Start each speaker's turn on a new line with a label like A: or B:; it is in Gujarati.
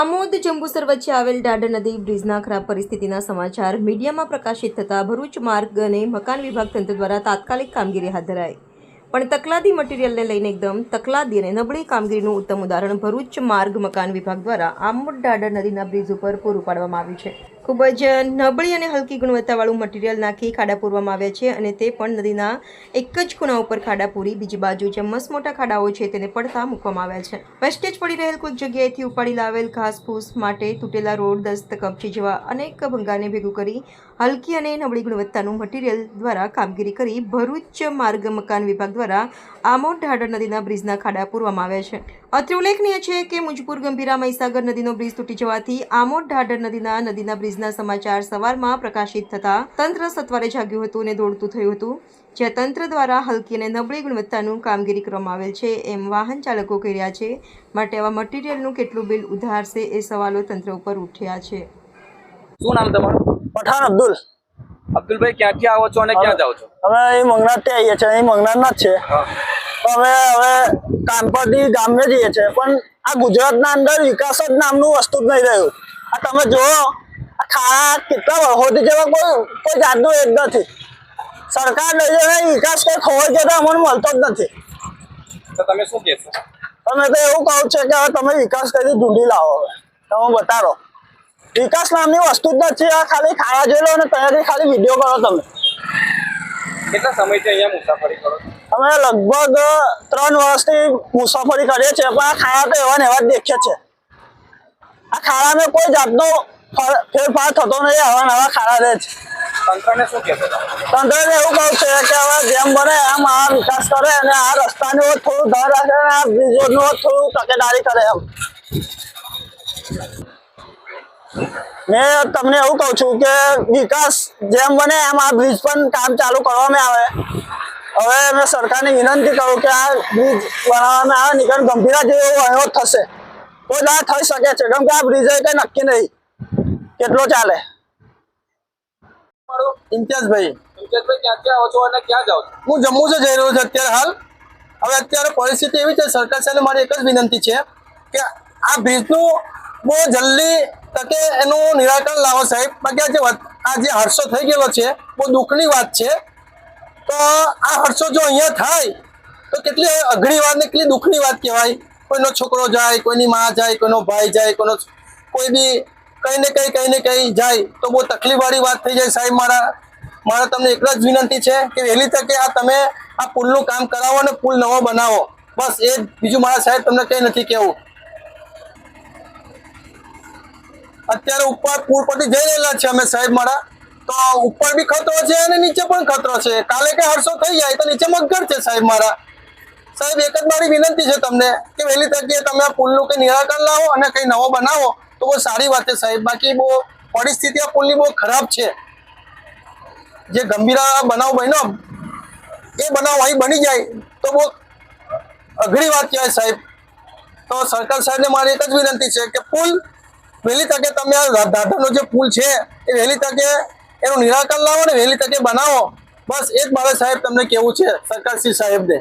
A: આમોદ જંબુસર વચ્ચે આવેલ દાડા નદી બ્રિજના ખરાબ પરિસ્થિતિના સમાચાર મીડિયામાં પ્રકાશિત થતા ભરૂચ માર્ગ અને મકાન વિભાગ તંત્ર દ્વારા તાત્કાલિક કામગીરી હાથ ધરાઈ. પણ તકલાદી મટીરિયલને લઈને એકદમ તકલાદી અને નબળી કામગીરીનું ઉત્તમ ઉદાહરણ ભરૂચ માર્ગ મકાન વિભાગ દ્વારા આમોદ ડાડર નદીના બ્રિજ ઉપર પૂરું પાડવામાં આવ્યું છે. ખૂબ જ નબળી અને હલકી ગુણવત્તાવાળું મટીરિયલ નાખી ખાડા પૂરવામાં આવ્યા છે અને તે પણ નદીના એક જ ખૂણા ઉપર ખાડા પૂરી બીજી બાજુ જે મસ્ત મોટા ખાડાઓ છે તેને પડતા મૂકવામાં આવ્યા છે. વેસ્ટેજ પડી રહેલ કોઈક જગ્યાએથી ઉપાડી લાવેલ ઘાસ ફૂસ માટે તૂટેલા રોડ, દસ્ત, કપચી જેવા અનેક ભંગારને ભેગું કરી હલકી અને નબળી ગુણવત્તાનું મટીરિયલ દ્વારા કામગીરી કરી ભરૂચ માર્ગ મકાન વિભાગ દ્વારા આમોદ ઢાઢર નદીના બ્રિજના ખાડા પૂરવામાં આવ્યા છે. અત્રે ઉલ્લેખનીય છે કે મુજપુર ગંભીરા મહીસાગર નદીનો બ્રિજ તૂટી જવાથી આમોદ ઢાઢર નદીના નદીના બ્રિજના સમાચાર સવારમાં પ્રકાશિત થતા તંત્ર સત્વરે જાગ્યું હતું અને દોડતું થયું હતું જ્યાં તંત્ર દ્વારા હલકી અને નબળી ગુણવત્તાનું કામગીરી કરવામાં આવેલ છે એમ વાહન ચાલકો કહી રહ્યા છે. માટે આવા મટીરિયલનું કેટલું બિલ ઉધારશે એ સવાલો તંત્ર ઉપર ઉઠ્યા છે.
B: શું નામ તમારું?
C: પઠાણ અબ્દુલ.
B: અબ્દુલભાઈ ક્યાંથી આવો છો અને ક્યાં જાઓ છો?
C: અમે અહીં મંગનાથ આવીએ છીએ. અહીં મંગનાથના જ છે. અમે હવે કાનપરથી ગામે જઈએ છીએ. પણ આ ગુજરાતના અંદર વિકાસ જ નામનું વસ્તુ જ નહીં રહ્યું. આ તમે જુઓ ખાડા કેટલા વર્ષોથી જેવા કોઈ કોઈ જાતનું એક નથી. સરકાર લઈ જાય વિકાસ કોઈ ખોવાઈ જતા અમને મળતો જ નથી.
B: તો તમે શું કહેશો?
C: તમે તો એવું કહું છે કે હવે તમે વિકાસ કરી ઢૂંઢી લાવો હવે. તમે બતાડો વિકાસ નામની વસ્તુ જ નથી આ ખાલી ખાવા જોઈ લો અને ત્યાંથી ખાલી વીડિયો કરો તમે.
B: કેટલા સમયથી અહીંયા મુસાફરી કરો છો?
C: અમે લગભગ ત્રણ વર્ષથી મુસાફરી કરીએ છીએ પણ આ ખાડા તો એવા ને એવા જ દેખે છે. આ ખાડામાં કોઈ જાતનો ફેરફાર થતો નથી આવા નવા ખાડા રહે છે.
B: તંત્રને શું
C: તંત્રને એવું કહું છે કે હવે જેમ બને એમ આ વિકાસ કરે અને આ રસ્તાનું થોડું ધ્યાન રાખે અને આ બ્રિજોનું થોડું તકેદારી કરે એમ. મેં તમને એવું કહું છું કે વિકાસ જેમ બને એમ આ બ્રિજ પણ કામ ચાલુ કરવામાં આવે. હવે મેં સરકારને વિનંતી કરું કે આ બ્રિજ બનાવવામાં આવે નહીં કારણ ગંભીરા જેવો વહીવટ થશે. તો જ આ થઈ શકે છે. કેમ કે આ બ્રિજ કંઈ નક્કી નહીં. કેટલો ચાલે?
D: ઇમ્તિયાઝભાઈ.
B: ઇમ્તિયાઝભાઈ ક્યાંથી આવો છો અને ક્યાં જાઓ છો?
D: હું જમ્મુ જ જઈ રહ્યો છું અત્યારે હાલ. હવે અત્યારે પરિસ્થિતિ એવી છે સરકાર સામે મારી એક જ વિનંતી છે કે આ બ્રિજનું બહુ જલ્દી તકે એનું નિરાકરણ લાવો સાહેબ. બાકી આ જે આ જે હર્ષો થઈ ગયેલો છે બહુ દુઃખની વાત છે. તો આ હર્ષો જો અહીંયા થાય, તો કેટલી અઘરી વાત ને કેટલી દુઃખની વાત કહેવાય. કોઈનો છોકરો જાય, કોઈની માં જાય, કોઈનો ભાઈ જાય, કોઈનો કોઈ બી કંઈ ને કંઈ કંઈ ને કંઈ જાય, તો બહુ તકલીફવાળી વાત થઈ જાય સાહેબ મારા. મારા તમને એક જ વિનંતી છે કે વહેલી તકે આ તમે આ પુલનું કામ કરાવો અને પુલ નવો બનાવો. બસ એ. બીજું મારા સાહેબ તમને કંઈ નથી કહેવું. અત્યારે ઉપર પુલ પરથી જઈ રહેલા છે અમે સાહેબ મારા. તો ઉપર બી ખતરો છે અને નીચે પણ ખતરો છે. કાલે કે હરસો થઈ જાય તો નીચે મગર છે સાહેબ મારા. સાહેબ, એક જ મારી વિનંતી છે તમને કે વહેલી તકે તમે આ પુલનું કંઈ નિરાકરણ લાવો અને કંઈ નવો બનાવો તો બહુ સારી વાત છે સાહેબ. બાકી બહુ પરિસ્થિતિ આ પુલની બહુ ખરાબ છે. જે ગંભીરા બનાવ બન્યો, એ બનાવ અહીં બની જાય તો બહુ અઘરી વાત કહેવાય સાહેબ. તો સરકાર સાહેબને મારી એક જ વિનંતી છે કે પુલ વહેલી તકે તમે આ દાદાનો જે પુલ છે એ વહેલી તકે એનું નિરાકરણ લાવો ને વહેલી તકે બનાવો. બસ એ જ મારે સાહેબ તમને કહેવું છે સરકાર શ્રી સાહેબને.